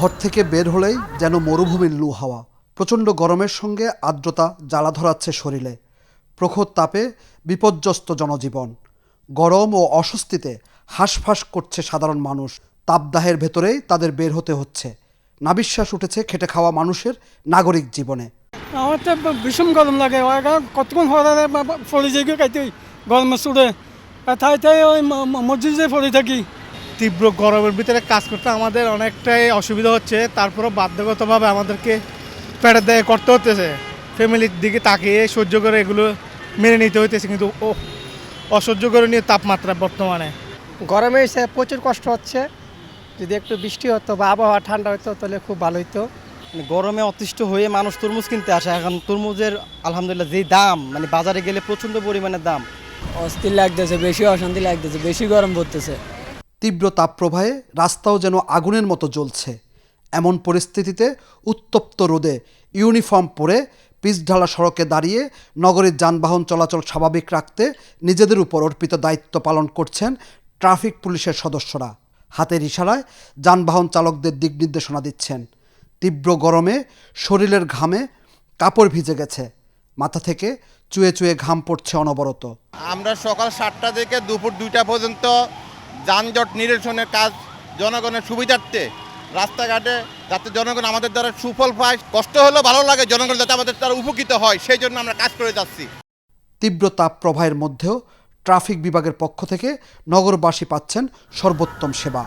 ঘর থেকে বের হলেই যেন মরুভূমির লু হাওয়া। প্রচণ্ড গরমের সঙ্গে আর্দ্রতা জ্বালা ধরাচ্ছে শরীরে। প্রখর তাপে বিপর্যস্ত জনজীবন। গরম ও অস্বস্তিতে হাঁসফাঁস করছে সাধারণ মানুষ। তাপদাহের ভেতরেই তাদের বের হতে হচ্ছে। নাবিশ্বাস উঠেছে খেটে খাওয়া মানুষের নাগরিক জীবনে। আমার তো ভীষণ গরম লাগে। কতক্ষণ পড়ে যাই গরমের সুরে তাই ওই মসজিদে পড়ে থাকি। তীব্র গরমের ভিতরে কাজ করতে আমাদের অনেকটাই অসুবিধা হচ্ছে। তারপরও বাধ্যগতভাবে আমাদেরকে পেটের দেয় করতে হতেছে ফ্যামিলির দিকে তাকিয়ে সহ্য করে এগুলো মেনে নিতে হইতেছে কিন্তু ও অসহ্য করে নিয়ে তাপমাত্রা বর্তমানে। গরমে এসে প্রচুর কষ্ট হচ্ছে। যদি একটু বৃষ্টি হতো বা আবহাওয়া ঠান্ডা হতো তাহলে খুব ভালো হতো মানে গরমে অতিষ্ঠ হয়ে মানুষ তরমুজ কিনতে আসে। এখন তরমুজের আলহামদুলিল্লাহ যেই দাম মানে বাজারে গেলে প্রচণ্ড পরিমাণে দাম। অস্থির লাগতেছে বেশি অশান্তি লাগতেছে বেশি গরম পড়তেছে। তীব্র তাপপ্রবাহে রাস্তাও যেন আগুনের মতো জ্বলছে। এমন পরিস্থিতিতে উত্তপ্ত রোদে ইউনিফর্ম পরে পিচঢালা সড়কে দাঁড়িয়ে নগরীর যানবাহন চলাচল স্বাভাবিক রাখতে নিজেদের উপর অর্পিত দায়িত্ব পালন করছেন ট্রাফিক পুলিশের সদস্যরা। হাতের ইশারায় যানবাহন চালকদের দিক নির্দেশনা দিচ্ছেন। তীব্র গরমে শরীরের ঘামে কাপড় ভিজে গেছে। মাথা থেকে চুয়ে চুয়ে ঘাম পড়ছে অনবরত। আমরা সকাল সাতটা থেকে দুপুর দুইটা পর্যন্ত যানজট নিরসনের কাজ জনগণের সুবিধার্থে রাস্তাঘাটে যাতে জনগণ আমাদের দ্বারা সুফল পায়, কষ্ট হলেও ভালো লাগে জনগণ যাতে আমাদের দ্বারা উপকৃত হয়, সেই জন্য আমরা কাজ করে যাচ্ছি। তীব্র তাপ প্রবাহের মধ্যেও ট্রাফিক বিভাগের পক্ষ থেকে নগরবাসী পাচ্ছেন সর্বোত্তম সেবা।